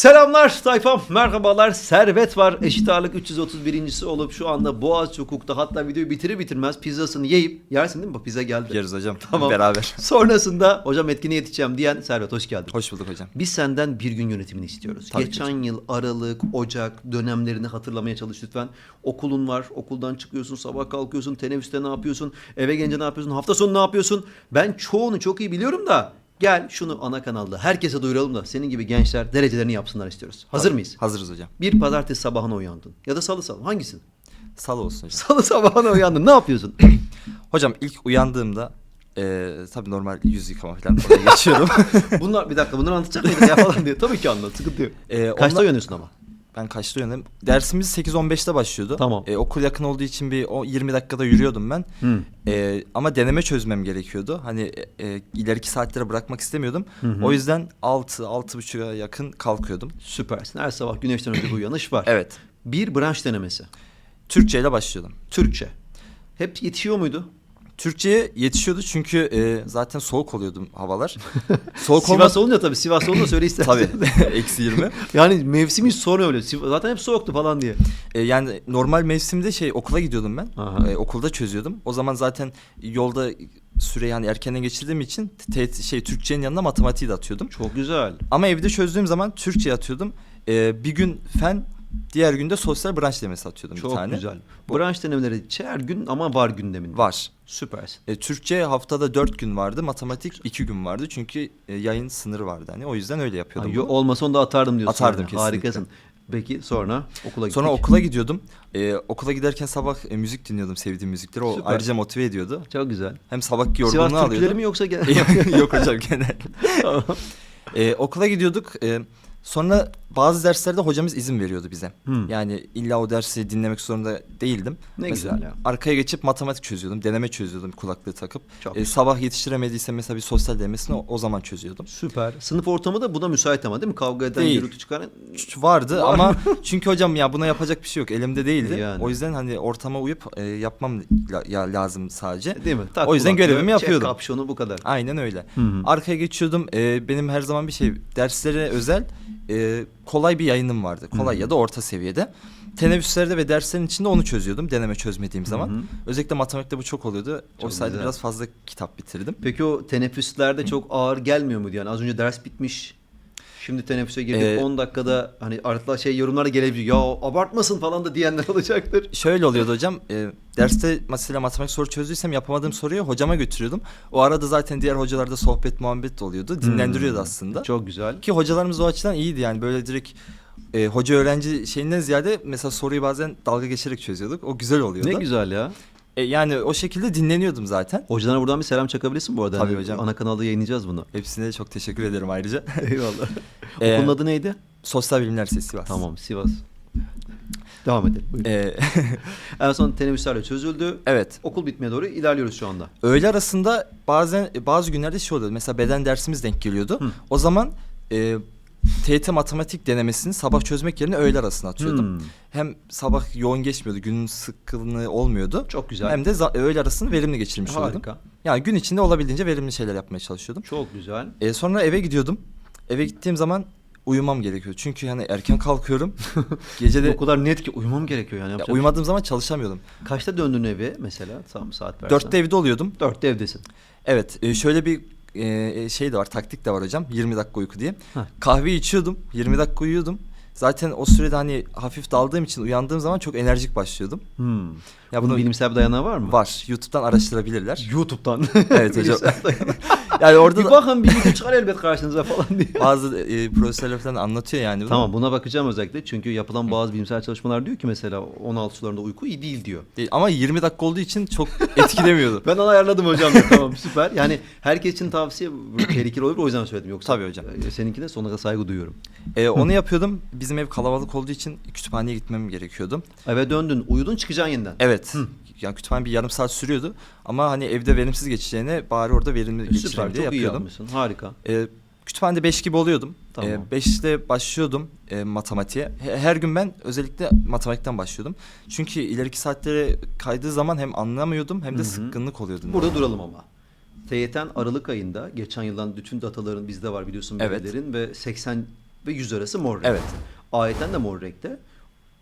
Selamlar tayfam, merhabalar. Servet var. Eşit ağırlık 331.si olup şu anda Boğaziçi Hukuk'ta hatta videoyu bitirir bitirmez pizzasını yiyip yersin değil mi? Bak pizza geldi. Yeriz hocam. Tamam. Beraber. Sonrasında hocam etkinliğe yetişeceğim diyen Servet hoş geldin. Hoş bulduk hocam. Biz senden bir gün yönetimini istiyoruz. Tabii Geçen yıl Aralık, Ocak dönemlerini hatırlamaya çalış lütfen. Okulun var, okuldan çıkıyorsun, sabah kalkıyorsun, teneffüste ne yapıyorsun, eve gelince ne yapıyorsun, hafta sonu ne yapıyorsun? Ben çoğunu çok iyi biliyorum da gel şunu ana kanalda herkese duyuralım da senin gibi gençler derecelerini yapsınlar istiyoruz. Hazır mıyız? Hazırız hocam. Bir pazartesi sabahına uyandın ya da salı sabah hangisin? Salı olsun hocam. Salı sabahına uyandın ne yapıyorsun? Hocam ilk uyandığımda e, tabii normal yüz yıkama falan oraya geçiyorum. Bunlar bir dakika bunları anlatacak mıydın ya falan diye. Tabii ki anlat sıkıntı yok. E, Kaçta ondan- uyanıyorsun ama? Ben kaçta uyandım? Dersimiz 8-15'te başlıyordu. Tamam. E, okul yakın olduğu için bir o 20 dakikada yürüyordum ben. Hı. E, ama deneme çözmem gerekiyordu. Hani e, e, ileriki saatlere bırakmak istemiyordum. Hı hı. O yüzden 6-6.30'a yakın kalkıyordum. Süpersin. Her sabah güneşten önce bir uyanış var. Evet. Bir branş denemesi. Türkçe ile başlıyordum. Türkçe. Hep yetişiyor muydu? Türkçe'ye yetişiyordu çünkü e, zaten soğuk oluyordu havalar. soğuk Sivas olma... olunca tabii Sivas olunca söyle istersen. Tabii. Eksi 20. yani mevsimi sorun öyle. Zaten hep soğuktu falan diye. E, yani normal mevsimde şey okula gidiyordum ben. E, okulda çözüyordum. O zaman zaten yolda süreyi hani erkenden geçirdiğim için te- şey Türkçenin yanına matematiği de atıyordum. Çok güzel. Ama evde çözdüğüm zaman Türkçe atıyordum. E, bir gün fen, diğer günde sosyal branş demesi atıyordum bir Çok tane. güzel. Bu- Branş denemeleri her gün ama var gündemin. Var. Süpersin. E, Türkçe haftada dört gün vardı, matematik iki gün vardı. Çünkü e, yayın sınırı vardı hani. O yüzden öyle yapıyordum. yo- bunu. olmasa onu da atardım diyorsun. Atardım kesinlikle. Harikasın. Peki sonra okula gittik. Sonra okula gidiyordum. E, okula giderken sabah e, müzik dinliyordum, sevdiğim müzikleri. O Süper. ayrıca motive ediyordu. Çok güzel. Hem sabahki yorgunluğu Sivas. Türküleri mi yoksa genel? Yok hocam genel. Tamam. Ee, okula gidiyorduk. Ee, sonra bazı derslerde hocamız izin veriyordu bize. Hmm. Yani illa o dersi dinlemek zorunda değildim. Ne Mesela güzel ya. Arkaya geçip matematik çözüyordum. Deneme çözüyordum kulaklığı takıp. Çok Ee, sabah yetiştiremediysem mesela bir sosyal denemesini o, o zaman çözüyordum. Süper. Sınıf ortamı da buna müsait ama değil mi? Kavga eden, Değil. gürültü çıkaran. Vardı Var ama çünkü hocam ya buna yapacak bir şey yok. Elimde değildi. Yani. O yüzden hani ortama uyup e, yapmam la- ya lazım sadece. Değil mi? Tak O yüzden kulaklığı, görevimi çek yapıyordum. kapşonu bu kadar. Aynen öyle. Hı hı. Arkaya geçiyordum. Ee, benim her zaman bir şey derslere özel e, kolay bir yayınım vardı. Kolay Hı. ya da orta seviyede. Teneffüslerde ve derslerin içinde onu çözüyordum deneme çözmediğim zaman. Hı hı. Özellikle matematikte bu çok oluyordu. Çok o sayede güzel. biraz fazla kitap bitirdim. Peki o teneffüslerde çok ağır gelmiyor muydu yani? Az önce ders bitmiş. Şimdi teneffüse girdik Ee, 10 dakikada hani artla şey yorumlara gelebilir. Ya abartmasın falan da diyenler olacaktır. Şöyle oluyordu hocam. e, derste mesela matematik soru çözdüysem yapamadığım soruyu hocama götürüyordum. O arada zaten diğer hocalarda sohbet muhabbet oluyordu. Dinlendiriyordu Hmm, aslında. Çok güzel. Ki hocalarımız o açıdan iyiydi yani böyle direkt e, hoca öğrenci şeyinden ziyade mesela soruyu bazen dalga geçerek çözüyorduk. O güzel oluyordu. Ne güzel ya. E, yani o şekilde dinleniyordum zaten. Hocalarına buradan bir selam çakabilirsin bu arada. Tabii Hani hocam. Ana kanalda yayınlayacağız bunu. Hepsine de çok teşekkür ederim ayrıca. Eyvallah. Ee, Okulun adı neydi? Sosyal Bilimler Lisesi Sivas. Tamam Sivas. Devam edelim. Buyurun. E, En son teneffüslerle çözüldü. evet. Okul bitmeye doğru ilerliyoruz şu anda. Öğle arasında bazen bazı günlerde şey oluyordu. Mesela beden dersimiz denk geliyordu. Hı. O zaman e, TYT matematik denemesini sabah çözmek yerine öğle arasına atıyordum. Hmm, Hem sabah yoğun geçmiyordu, günün sıkkınlığı olmuyordu. Çok güzel. Hem de öğle arasını verimli geçirmiş oluyordum. Harika. Yani gün içinde olabildiğince verimli şeyler yapmaya çalışıyordum. Çok güzel. E, sonra eve gidiyordum. Eve gittiğim zaman uyumam gerekiyor. Çünkü hani erken kalkıyorum. Gece de o kadar net ki uyumam gerekiyor yani. ya, uyumadığım zaman çalışamıyordum. şey- Kaçta döndün eve mesela? Tam saat versen. Dörtte evde oluyordum. Dörtte evdesin. Evet e, şöyle bir e, şey de var taktik de var hocam 20 dakika uyku diye. Heh. Kahve içiyordum 20 dakika uyuyordum. Zaten o sürede hani hafif daldığım için uyandığım zaman çok enerjik başlıyordum. Hmm. Ya Bunun bunu bilimsel bir dayanağı var mı? var. YouTube'dan araştırabilirler. YouTube'dan. Evet hocam. Bilimsel dayanağı. yani orada bir da bakın bir video çıkar elbet karşınıza falan diye. bazı e, profesörler falan anlatıyor yani bunu. Tamam buna bakacağım özellikle. Çünkü yapılan bazı bilimsel çalışmalar diyor ki mesela 16 sularında uyku iyi değil diyor. E, ama 20 dakika olduğu için çok etkilemiyordu. Ben onu ayarladım hocam. tamam süper. Yani herkes için tavsiye tehlikeli olur o yüzden söyledim. Yoksa Tabii hocam. e, Seninkine sonuna saygı duyuyorum. E, onu yapıyordum. Bizim ev kalabalık olduğu için kütüphaneye gitmem gerekiyordu. Eve döndün, uyudun çıkacaksın yeniden. Evet. Hı. Yani kütüphane bir yarım saat sürüyordu. Ama hani evde verimsiz geçeceğine bari orada verimli Süper, geçireyim diye çok iyi yapıyordum. yapmışsın. Harika. E, kütüphanede 5 gibi oluyordum. Tamam. 5'te başlıyordum e, matematiğe. He- Her gün ben özellikle matematikten başlıyordum. Çünkü ileriki saatlere kaydığı zaman hem anlamıyordum hem de Hı hı. sıkkınlık oluyordu. Burada duralım ama. TYT'nin Aralık ayında geçen yıldan bütün dataların bizde var biliyorsun Evet. ve 80 ve yüz arası mor renk. Evet. Ayetten de mor renkte.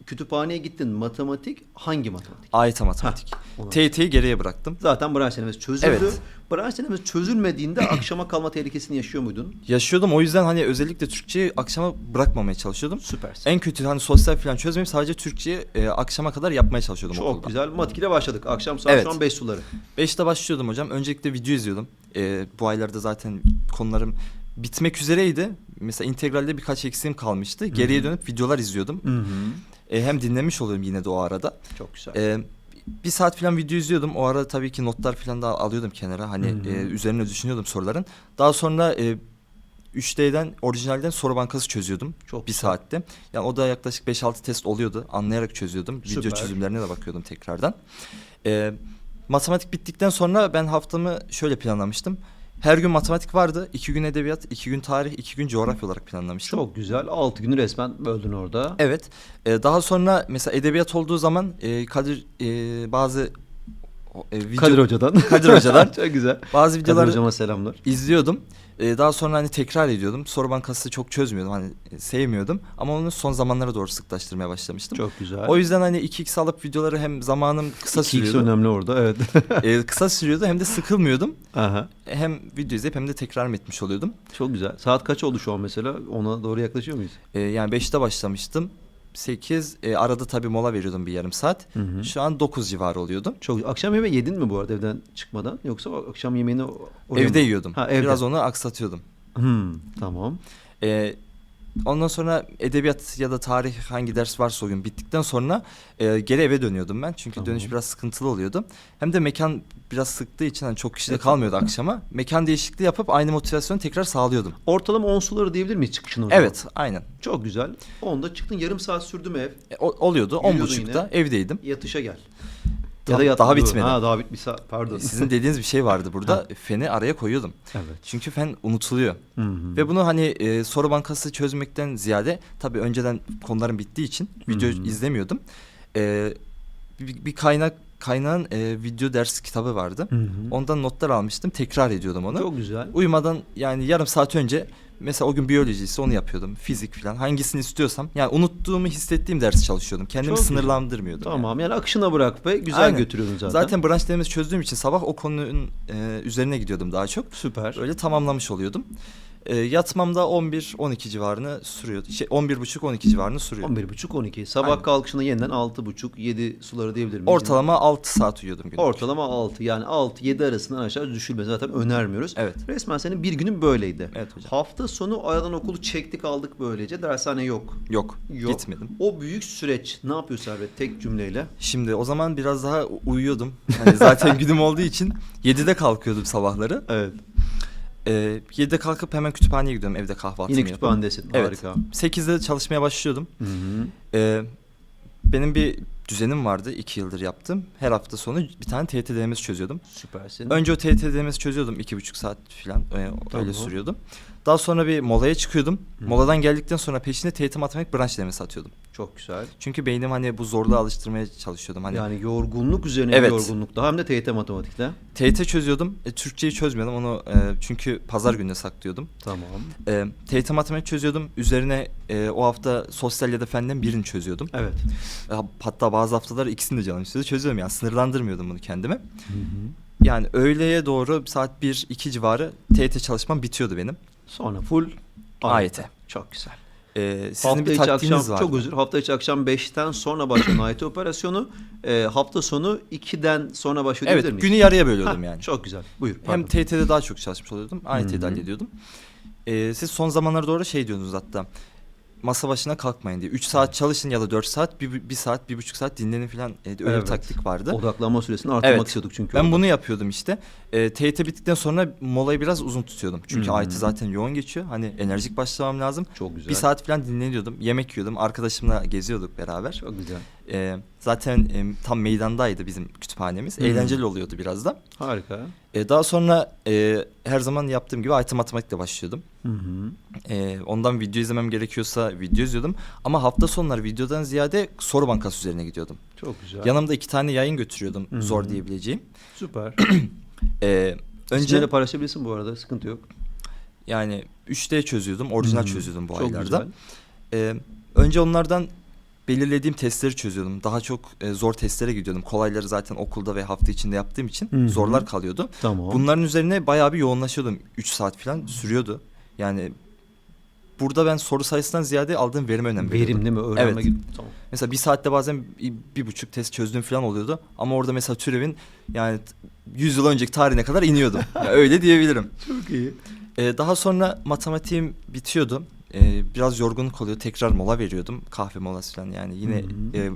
Kütüphaneye gittin matematik hangi matematik? AYT matematik. TYT'yi geriye bıraktım. Zaten branş denemesi çözüldü. Evet. Branş denemesi çözülmediğinde akşama kalma tehlikesini yaşıyor muydun? Yaşıyordum o yüzden hani özellikle Türkçeyi akşama bırakmamaya çalışıyordum. Süpersin. En kötü hani sosyal falan çözmeyip sadece Türkçeyi e, akşama kadar yapmaya çalışıyordum Çok okulda. güzel. Matematik ile başladık. Akşam saat Evet. şu an 5 suları. 5'te başlıyordum hocam. Öncelikle video izliyordum. E, bu aylarda zaten konularım bitmek üzereydi. Mesela integralde birkaç eksiğim kalmıştı. Geriye dönüp videolar izliyordum. Hı hı. E, hem dinlemiş oluyorum yine de o arada. Çok güzel. E, bir saat falan video izliyordum. O arada tabii ki notlar falan da alıyordum kenara. Hani e, üzerine düşünüyordum soruların. Daha sonra e, 3D'den orijinalden soru bankası çözüyordum. Çok bir güzel. saatte. Yani o da yaklaşık 5-6 test oluyordu. Anlayarak çözüyordum. Video Süper. çözümlerine de bakıyordum tekrardan. E, matematik bittikten sonra ben haftamı şöyle planlamıştım. Her gün matematik vardı. iki gün edebiyat, iki gün tarih, iki gün coğrafya olarak planlamıştım. Çok güzel. 6 günü resmen böldün orada. Evet. Ee, daha sonra mesela edebiyat olduğu zaman e, Kadir e, bazı e, video, Kadir Hoca'dan. Kadir Hoca'dan. Çok güzel. bazı Kadir videoları Hocama selamlar. izliyordum. Ee, daha sonra hani tekrar ediyordum. Soru bankası çok çözmüyordum. Hani e, sevmiyordum. Ama onu son zamanlara doğru sıklaştırmaya başlamıştım. Çok güzel. O yüzden hani 2x alıp videoları hem zamanım kısa 2x sürüyordu. önemli orada evet. e, kısa sürüyordu hem de sıkılmıyordum. Aha. Hem video izleyip hem de tekrar etmiş oluyordum. Çok güzel. Saat kaç oldu şu an mesela? Ona doğru yaklaşıyor muyuz? E, yani 5'te başlamıştım. 8 e, arada tabii mola veriyordum bir yarım saat. Hı hı. Şu an 9 civarı oluyordu. Çok akşam yemeği yedin mi bu arada evden çıkmadan yoksa akşam yemeğini oraya Evde mı? yiyordum. Ha, evde. Biraz onu aksatıyordum. Hmm, tamam. Ee, ondan sonra edebiyat ya da tarih hangi ders varsa o gün bittikten sonra e, geri eve dönüyordum ben. Çünkü Tamam. dönüş biraz sıkıntılı oluyordu. Hem de mekan biraz sıktığı için hani çok kişi de Evet. kalmıyordu akşama. Mekan değişikliği yapıp aynı motivasyonu tekrar sağlıyordum. Ortalama 10 suları diyebilir miyiz çıkışın o zaman? Evet, aynen. Çok güzel. Onda çıktın yarım saat sürdü mü ev? E, o- oluyordu. On Yürüyordun buçukta evdeydim. Yatışa gel. Daha- yat- daha dur. bitmedi. Ha daha bitmiş. Pardon. Sizin dediğiniz bir şey vardı burada. Ha. Feni araya koyuyordum. Evet. Çünkü fen unutuluyor. Hı hı. Ve bunu hani e, soru bankası çözmekten ziyade tabii önceden konularım bittiği için video Hı hı. izlemiyordum. E, bir, bir kaynak kaynağın e, video ders kitabı vardı. Hı hı. Ondan notlar almıştım. Tekrar ediyordum onu. Çok güzel. Uyumadan yani yarım saat önce mesela o gün biyoloji ise onu yapıyordum. Fizik falan hangisini istiyorsam yani unuttuğumu hissettiğim dersi çalışıyordum. Kendimi Çok güzel. sınırlandırmıyordum. yani. Tamam yani akışına bırak ve güzel Aynen. götürüyordun zaten. Zaten branş denemesi çözdüğüm için sabah o konunun e, üzerine gidiyordum daha çok. süper. Öyle tamamlamış oluyordum. E, yatmamda 11-12 civarını sürüyordu. Şey 11.30-12 civarını sürüyordu. 11.30-12. Sabah Aynen. kalkışında yeniden 6.30-7 suları diyebilir miyiz? Ortalama 6 saat uyuyordum günlük. Ortalama 6 yani 6-7 arasından aşağı düşülme zaten önermiyoruz. Evet. Resmen senin bir günün böyleydi. Evet hocam. Hafta sonu aradan okulu çektik aldık böylece dershane yok. Yok, Yok. gitmedim. O büyük süreç ne yapıyor Servet tek cümleyle? Şimdi o zaman biraz daha uyuyordum. Hani zaten günüm olduğu için 7'de kalkıyordum sabahları. Evet. Ee, 7'de kalkıp hemen kütüphaneye gidiyorum evde kahvaltımı Yine yapıp. kütüphanedesin. Evet. Harika. 8'de çalışmaya başlıyordum. Hı hı. Ee, benim bir düzenim vardı 2 yıldır yaptım. Her hafta sonu bir tane TYT denemesi çözüyordum. Süpersin. Önce o TYT denemesi çözüyordum iki buçuk saat falan öyle, Tamam. sürüyordu. Daha sonra bir molaya çıkıyordum. Hı. Moladan geldikten sonra peşine TYT matematik branş denemesi atıyordum. Çok güzel. Çünkü beynim hani bu zorluğa alıştırmaya çalışıyordum. Hani Yani yorgunluk üzerine Evet. yorgunluk daha hem de TYT matematikte. TYT çözüyordum. E, Türkçeyi çözmüyordum onu e, çünkü pazar gününe saklıyordum. Tamam. E, TYT matematik çözüyordum. Üzerine e, o hafta sosyal ya da fenden birini çözüyordum. Evet. E, Hatta bazı haftalar ikisini de canım istiyordu. Çözüyorum yani sınırlandırmıyordum bunu kendime. Hı hı. Yani öğleye doğru saat 1-2 civarı TYT çalışmam bitiyordu benim. Sonra full AYT. Çok güzel. E, sizin hafta bir içi akşam var. çok özür. Hafta içi akşam 5'ten sonra başlayan AYT operasyonu e, hafta sonu 2'den sonra başlıyor Evet miyiz? günü yarıya bölüyordum yani. Çok güzel. Buyur. Hem pardon. TYT'de daha çok çalışmış oluyordum. Hı hı. hallediyordum. Ee, siz son zamanlara doğru şey diyordunuz hatta. Masa başına kalkmayın diye. 3 saat çalışın ya da 4 saat, 1 saat, 1,5 saat dinlenin falan. Ee, öyle Evet. bir taktik vardı. Odaklanma süresini artırmak Evet. istiyorduk çünkü. Ben orada. bunu yapıyordum işte. Ee, TYT bittikten sonra molayı biraz uzun tutuyordum. Çünkü hı. AYT zaten yoğun geçiyor. Hani enerjik başlamam lazım. Çok güzel. Bir saat falan dinleniyordum. Yemek yiyordum. Arkadaşımla geziyorduk beraber. Çok güzel. Ee, zaten e, tam meydandaydı bizim kütüphanemiz. Hı. Eğlenceli oluyordu biraz da. Harika. E, daha sonra e, her zaman yaptığım gibi AYT matematikle başlıyordum. Hı hı. E, ondan video izlemem gerekiyorsa video izliyordum. Ama hafta sonları videodan ziyade soru bankası üzerine gidiyordum. Çok güzel. Yanımda iki tane yayın götürüyordum Hı hı. zor diyebileceğim. Süper. E, Önce önce paylaşabilirsin bu arada sıkıntı yok. Yani 3D çözüyordum, orijinal Hmm, çözüyordum bu Çok aylarda. güzel. Ee, önce onlardan belirlediğim testleri çözüyordum. Daha çok e, zor testlere gidiyordum. Kolayları zaten okulda ve hafta içinde yaptığım için Hı hı. zorlar kalıyordu. Tamam. Bunların üzerine bayağı bir yoğunlaşıyordum. 3 saat falan sürüyordu. Yani burada ben soru sayısından ziyade aldığım verime önem veriyordum. Verim değil mi? Öğrenme Evet. gibi. Tamam. Mesela bir saatte bazen bir, bir buçuk test çözdüğüm falan oluyordu. Ama orada mesela türevin yani t- 100 yıl önceki tarihine kadar iniyordum. Ya öyle diyebilirim. Çok iyi. Ee, daha sonra matematiğim bitiyordu. Ee, biraz yorgunluk oluyor. Tekrar mola veriyordum. Kahve molası falan yani. Yine Hı hı. e,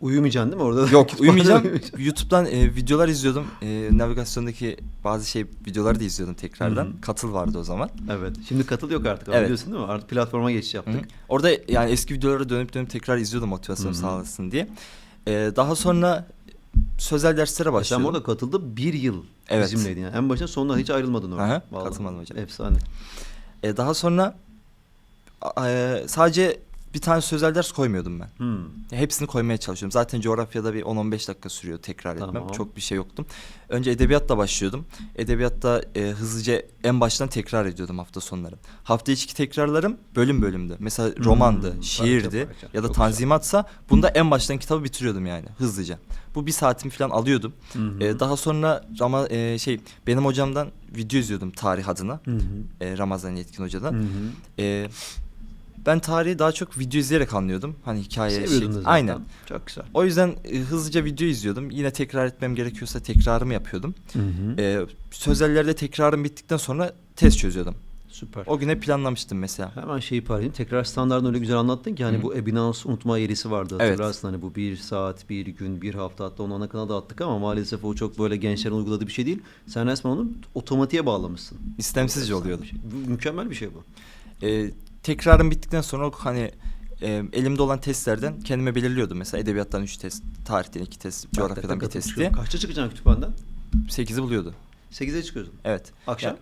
Uyumayacaksın değil mi orada? yok uyumayacağım. YouTube'dan e, videolar izliyordum. E, navigasyondaki bazı şey videoları da izliyordum tekrardan. Hı hı. Katıl vardı o zaman. Evet. Şimdi katıl yok artık. Evet. Biliyorsun değil mi? Artık platforma geçiş yaptık. hı. Orada yani eski videolara dönüp dönüp tekrar izliyordum motivasyon sağlasın diye. E, daha sonra sözel derslere Sen başladım. orada katıldı bir yıl Evet. bizimleydin. Yani. En başta sonuna hiç ayrılmadın orada. Aha, katılmadım hocam. Efsane. E, daha sonra e, sadece bir tane sözel ders koymuyordum ben. Hmm. Hepsini koymaya çalışıyorum. Zaten coğrafyada bir 10-15 dakika sürüyor tekrar etmem. Tamam. Çok bir şey yoktu. Önce edebiyatla başlıyordum. Edebiyatta e, hızlıca en baştan tekrar ediyordum hafta sonları. Hafta içi tekrarlarım bölüm bölümdü. Mesela Hmm, romandı, parça şiirdi parça. ya da Çok tanzimatsa bunda en baştan kitabı bitiriyordum yani hızlıca. Bu bir saatimi falan alıyordum. Hı. E, daha sonra Rama, e, şey benim hocamdan video izliyordum tarih adına. Hı. E, Ramazan Yetkin hocadan. Hı. E, ben tarihi daha çok video izleyerek anlıyordum. Hani hikaye Seviyordun şey. da zaten. Aynen. Çok güzel. O yüzden e, hızlıca video izliyordum. Yine tekrar etmem gerekiyorsa tekrarımı yapıyordum. Hı hı. E, sözellerde tekrarım bittikten sonra test çözüyordum. Süper. O güne planlamıştım mesela. Hemen şeyi paylaşayım. Tekrar standartını öyle güzel anlattın ki hani Hı. bu Ebinans unutma eğrisi vardı Evet. hatırlarsın hani bu bir saat, bir gün, bir hafta hatta onu ana kanalda attık ama maalesef o çok böyle gençlerin uyguladığı bir şey değil. Sen resmen onu otomatiğe bağlamışsın. İstemsizce oluyordu. şey. Bu Mükemmel bir şey bu. E, tekrarım bittikten sonra hani e, elimde olan testlerden kendime belirliyordum. Mesela edebiyattan 3 test, tarihten 2 test, coğrafyadan bir test diye. Kaçta çıkacaksın kütüphaneden? 8'i buluyordu. 8'e çıkıyorsun. Evet. Akşam? Ya,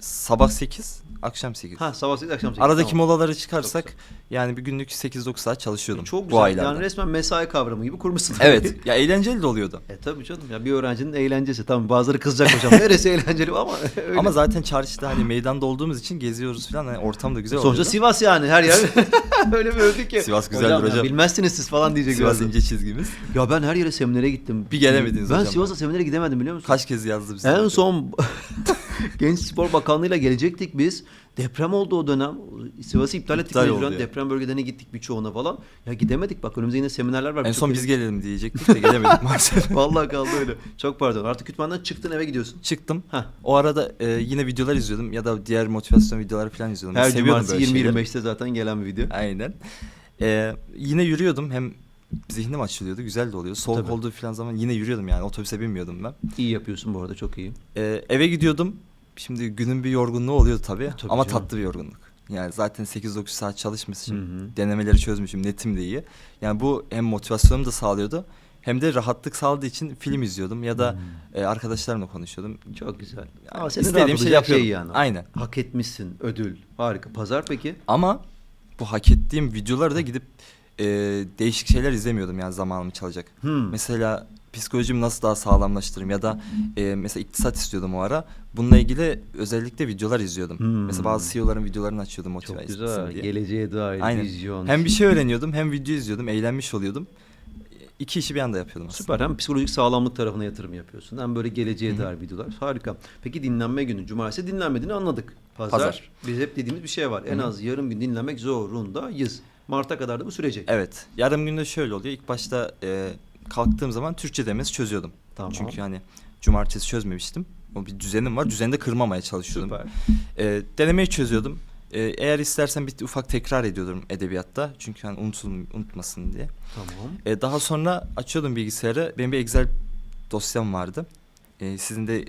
sabah 8, akşam 8. Ha sabah 8 akşam 8. Aradaki tamam. molaları Çok çıkarsak yani bir günlük 8-9 saat çalışıyordum Çok bu güzel. aylarda. Yani resmen mesai kavramı gibi kurmuşsun. Evet ya eğlenceli de oluyordu. E tabii canım ya bir öğrencinin eğlencesi. Tamam bazıları kızacak hocam. Neresi eğlenceli ama öyle. Ama zaten çarşıda hani meydanda olduğumuz için geziyoruz falan hani ortam da güzel Sonuçta oluyordu. Sivas yani her yer. öyle bir övdük ki. Sivas güzeldir ya hocam. bilmezsiniz siz falan diyecek. Sivas ince çizgimiz. Ya ben her yere seminere gittim. Bir gelemediniz ben hocam. Sivas'a seminere gidemedim biliyor musun? Kaç kez yazdı bize. En zaten. son Genç Spor Bakanlığı'yla gelecektik biz. Deprem oldu o dönem. Sivas'ı iptal ettik İptal oldu mecburen. ya. Deprem bölgelerine gittik birçoğuna falan. Ya gidemedik bak önümüzde yine seminerler var. En son biz gelelim diyecektik de gelemedik maalesef. Vallahi kaldı öyle. Çok pardon. Artık kütüphaneden çıktın eve gidiyorsun. Çıktım. Heh. O arada e, yine videolar izliyordum ya da diğer motivasyon videoları falan izliyordum. Her cumartesi böyle şeyleri. 20-25'te zaten gelen bir video. Aynen. Ee, yine yürüyordum hem zihnim açılıyordu güzel de oluyor. Soğuk Tabii. olduğu falan zaman yine yürüyordum yani otobüse binmiyordum ben. İyi yapıyorsun bu arada çok iyi. Ee, eve gidiyordum. Şimdi günün bir yorgunluğu oluyordu tabii, Tabii ama canım. tatlı bir yorgunluk. Yani zaten 8-9 saat çalışmışım. Hı hı. Denemeleri çözmüşüm. Netim de iyi. Yani bu hem motivasyonumu da sağlıyordu. Hem de rahatlık sağladığı için film izliyordum ya da Hmm. e, arkadaşlarımla konuşuyordum. Çok güzel. Yani Ama senin istediğim şey yapıyorum. şey yani. Aynen. Hak etmişsin. Ödül. Harika. Pazar peki? Ama bu hak ettiğim videoları da gidip e, değişik şeyler izlemiyordum yani zamanımı çalacak. Hmm. Mesela psikolojimi nasıl daha sağlamlaştırırım ya da e, mesela iktisat istiyordum o ara. Bununla ilgili özellikle videolar izliyordum. Hmm. Mesela bazı CEO'ların videolarını açıyordum motive Çok güzel. diye. Geleceğe dair Aynen. vizyon. Hem bir şey öğreniyordum hem video izliyordum, eğlenmiş oluyordum. İki işi bir anda yapıyordum aslında. Süper. Hem psikolojik sağlamlık tarafına yatırım yapıyorsun. Hem böyle geleceğe dair videolar. Harika. Peki dinlenme günü. Cumartesi dinlenmediğini anladık. Pazar. Pazar. Biz hep dediğimiz bir şey var. En az yarım gün dinlenmek zorundayız. Mart'a kadar da bu sürecek. Evet. Yarım günde şöyle oluyor. İlk başta e, kalktığım zaman Türkçe demesi çözüyordum. Tamam. Çünkü hani cumartesi çözmemiştim. O bir düzenim var. Düzeni de kırmamaya çalışıyordum. Süper. E, denemeyi çözüyordum. E, eğer istersen bir ufak tekrar ediyordum edebiyatta. Çünkü hani unutulm unutmasın diye. Tamam. E, daha sonra açıyordum bilgisayarı. Benim bir Excel dosyam vardı. E, sizin de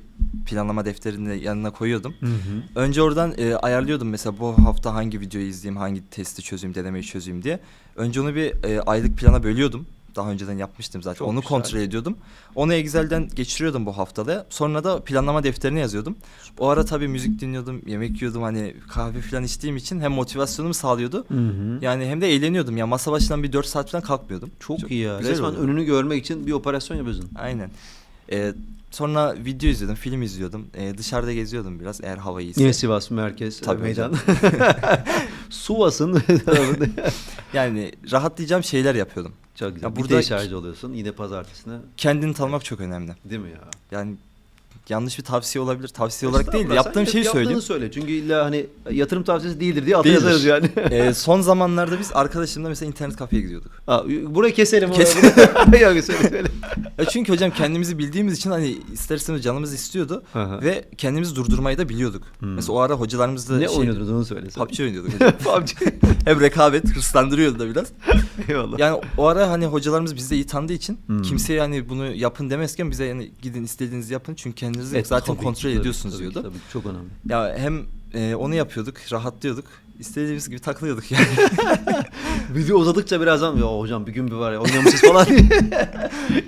planlama defterini de yanına koyuyordum. Hı hı. Önce oradan e, ayarlıyordum mesela bu hafta hangi videoyu izleyeyim, hangi testi çözeyim, denemeyi çözeyim diye. Önce onu bir e, aylık plana bölüyordum. Daha önceden yapmıştım zaten. Çok onu güzel. kontrol ediyordum. Onu Excel'den geçiriyordum bu haftada. Sonra da planlama defterine yazıyordum. O ara tabii müzik dinliyordum, yemek yiyordum. Hani kahve falan içtiğim için hem motivasyonumu sağlıyordu. Hı hı. Yani hem de eğleniyordum. Ya masa başından bir 4 saat falan kalkmıyordum. Çok, iyi ya. Resmen oluyor. önünü görmek için bir operasyon yapıyorsun. Aynen. E, sonra video izliyordum, film izliyordum. E, dışarıda geziyordum biraz eğer hava iyiyse. Yine Sivas merkez Tabii meydan. Suvas'ın Yani rahatlayacağım şeyler yapıyordum. çok güzel. Ya bir burada- deşarj oluyorsun yine pazartesine. Kendini tanımak çok önemli. Değil mi ya? Yani yanlış bir tavsiye olabilir. Tavsiye olarak değil yaptığım şeyi söyleyeyim. söyle. Çünkü illa hani yatırım tavsiyesi değildir diye Değildir. yazarız yani. E, son zamanlarda biz arkadaşımla mesela internet kafeye gidiyorduk. Aa, burayı keselim. Keselim. Yok söyle söyle. E çünkü hocam kendimizi bildiğimiz için hani ister istemez canımız istiyordu hı. ve kendimizi durdurmayı da biliyorduk. Hmm. Mesela o ara hocalarımız da Ne şey, oynuyordunuz onu söyle. PUBG oynuyorduk hocam. PUBG. Hem rekabet hırslandırıyordu da biraz. Eyvallah. Yani o ara hani hocalarımız bizi de iyi tanıdığı için Hmm. kimseye hani bunu yapın demezken bize yani gidin istediğinizi yapın çünkü kendinizi Evet, zaten tabii kontrol tabii, ediyorsunuz tabii diyordu. Tabii çok önemli. Ya hem e, onu yapıyorduk, rahatlıyorduk. İstediğimiz gibi takılıyorduk yani. Video uzadıkça birazdan ya hocam bir gün bir var ya oynamışız falan diye.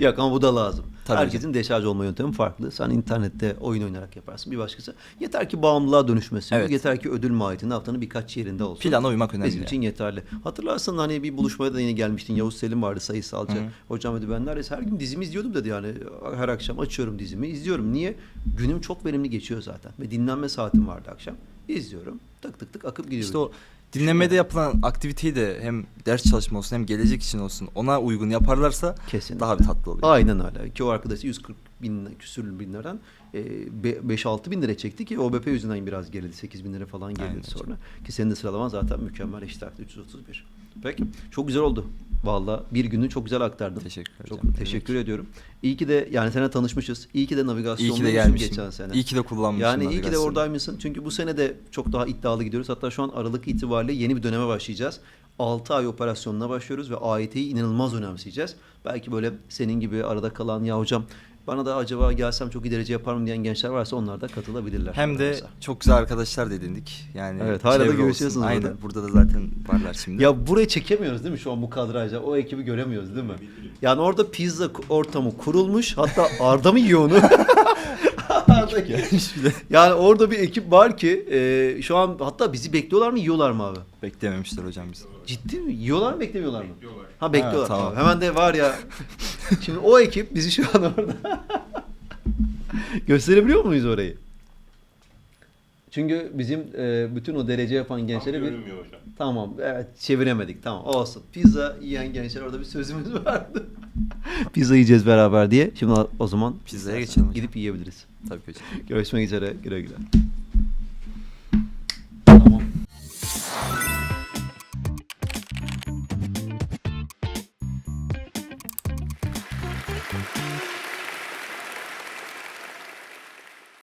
Yok ama bu da lazım. Tabii Herkesin deşarj olma yöntemi farklı. Sen internette oyun oynayarak yaparsın. Bir başkası. Yeter ki bağımlılığa dönüşmesin. Evet. Yeter ki ödül mahiyetinde haftanın birkaç yerinde olsun. Plana uymak önemli. Bizim için yeterli. Hatırlarsın hani bir buluşmaya da yine gelmiştin. Yavuz Selim vardı sayısalcı. Hocam dedi ben neredeyse her gün dizimi izliyordum dedi yani. Her akşam açıyorum dizimi izliyorum. Niye? Günüm çok verimli geçiyor zaten. Ve dinlenme saatim vardı akşam. İzliyorum. Tık tık tık akıp gidiyor. İşte o dinlemede yapılan aktiviteyi de hem ders çalışma olsun hem gelecek için olsun ona uygun yaparlarsa Kesin. daha bir tatlı oluyor. Aynen öyle. Ki o arkadaşı 140 bin küsür bin liradan e, 5-6 bin lira çekti ki OBP yüzünden biraz gerildi. 8 bin lira falan gerildi Aynen. sonra. Ki senin de sıralaman zaten mükemmel arttı 331. Peki. Çok güzel oldu. Valla bir günü çok güzel aktardın. Teşekkür ederim. Çok teşekkür demek. ediyorum. İyi ki de yani sana tanışmışız. İyi ki de navigasyonda İyi ki de geçen sene. İyi ki de kullanmışım. Yani iyi ki de navigasyonu. oradaymışsın. Çünkü bu sene de çok daha iddialı gidiyoruz. Hatta şu an Aralık itibariyle yeni bir döneme başlayacağız. 6 ay operasyonuna başlıyoruz ve AYT'yi inanılmaz önemseyeceğiz. Belki böyle senin gibi arada kalan ya hocam bana da acaba gelsem çok iyi derece yaparım diyen gençler varsa onlar da katılabilirler. Hem de Varsa. çok güzel arkadaşlar da edindik. Yani Evet, hala da görüşüyorsunuz Aynen. burada. Burada da zaten varlar şimdi. Ya burayı çekemiyoruz değil mi şu an bu kadrajda? O ekibi göremiyoruz değil mi? Yani orada pizza ortamı kurulmuş. Hatta Arda mı yiyor onu? Arda gelmiş bir de. Yani orada bir ekip var ki e, şu an hatta bizi bekliyorlar mı yiyorlar mı abi? Beklememişler hocam bizi. Ciddi mi? Yiyorlar mı beklemiyorlar mı? Ha bekliyorlar. Ha, tamam. Tamam. Hemen de var ya. Şimdi o ekip bizi şu an orada. Gösterebiliyor muyuz orayı? Çünkü bizim e, bütün o derece yapan gençlere bir... Hocam. Tamam evet çeviremedik tamam olsun. Pizza yiyen gençler orada bir sözümüz vardı. Pizza yiyeceğiz beraber diye. Şimdi o zaman Pizzaya geçelim hocam. gidip yiyebiliriz. Tabii ki hocam. Görüşmek üzere güle güle.